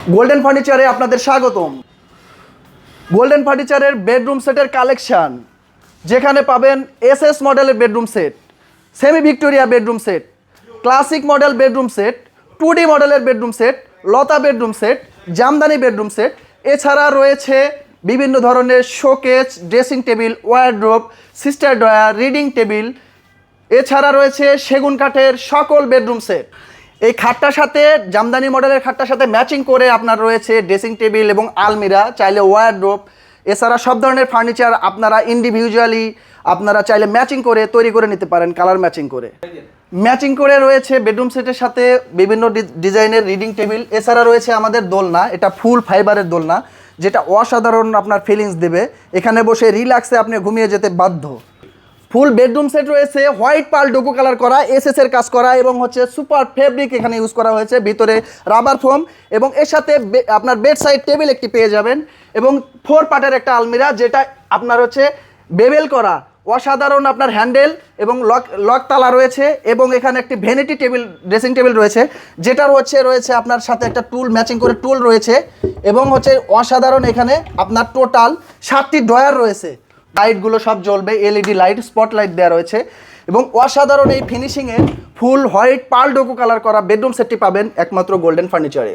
Golden ফার্নিচারে আপনাদের স্বাগতম। Golden ফার্নিচারের বেডরুম সেটের কালেকশন যেখানে পাবেন এস এস মডেলের bedroom set semi Victoria bedroom set classic model bedroom set two D মডেলের বেডরুম সেট লতা bedroom set Jamdani bedroom set এছাড়া রয়েছে বিভিন্ন ধরনের showcase dressing table wardrobe sister drawer reading table এছাড়া রয়েছে সেগুন কাঠের সকল বেডরুম সেট এই খাটটার সাথে, জামদানি মডেলের খাটটার সাথে ম্যাচিং করে আপনার রয়েছে ড্রেসিং টেবিল এবং আলমিরা, চাইলে ওয়ারড্রোপ এছাড়া সব ধরনের ফার্নিচার আপনারা ইন্ডিভিজুয়ালি আপনারা চাইলে ম্যাচিং করে তৈরি করে নিতে পারেন কালার ম্যাচিং করে। ম্যাচিং করে রয়েছে বেডরুম সেটের সাথে বিভিন্ন ডিজাইনের রিডিং টেবিল এছাড়া রয়েছে আমাদের দোলনা, এটা ফুল ফাইবারের দোলনা, যেটা অসাধারণ আপনার ফিলিংস দেবে। এখানে বসে রিল্যাক্সে আপনি ঘুমিয়ে যেতে বাধ্য। ফুল বেডরুম সেট রয়েছে, হোয়াইট পাল ডোকো কালার করা এসএস এর কাজ করা এবং হচ্ছে সুপার ফেব্রিক এখানে ইউজ করা হয়েছে, ভিতরে রাবার ফোম এবং এর সাথে আপনার বেড সাইড টেবিল একটি পেয়ে যাবেন এবং ফোর পার্টের একটা আলমিরা যেটা আপনার হচ্ছে বেবেল করা, অসাধারণ আপনার হ্যান্ডেল এবং লক লক তালা রয়েছে এবং এখানে একটি ভ্যানিটি টেবিল ড্রেসিং টেবিল রয়েছে, যেটার হচ্ছে রয়েছে আপনার সাথে একটা টুল ম্যাচিং করে টুল রয়েছে এবং হচ্ছে অসাধারণ এখানে আপনার টোটাল সাতটি ড্রয়ার রয়েছে। লাইটগুলো সব জ্বলবে এলইডি লাইট স্পট লাইট দেওয়া রয়েছে। এবং অসাধারণ এই ফিনিশিংয়ে ফুল হোয়াইট পাল ডোকো কালার করা বেডরুম সেটটি পাবেন একমাত্র গোল্ডেন ফার্নিচারে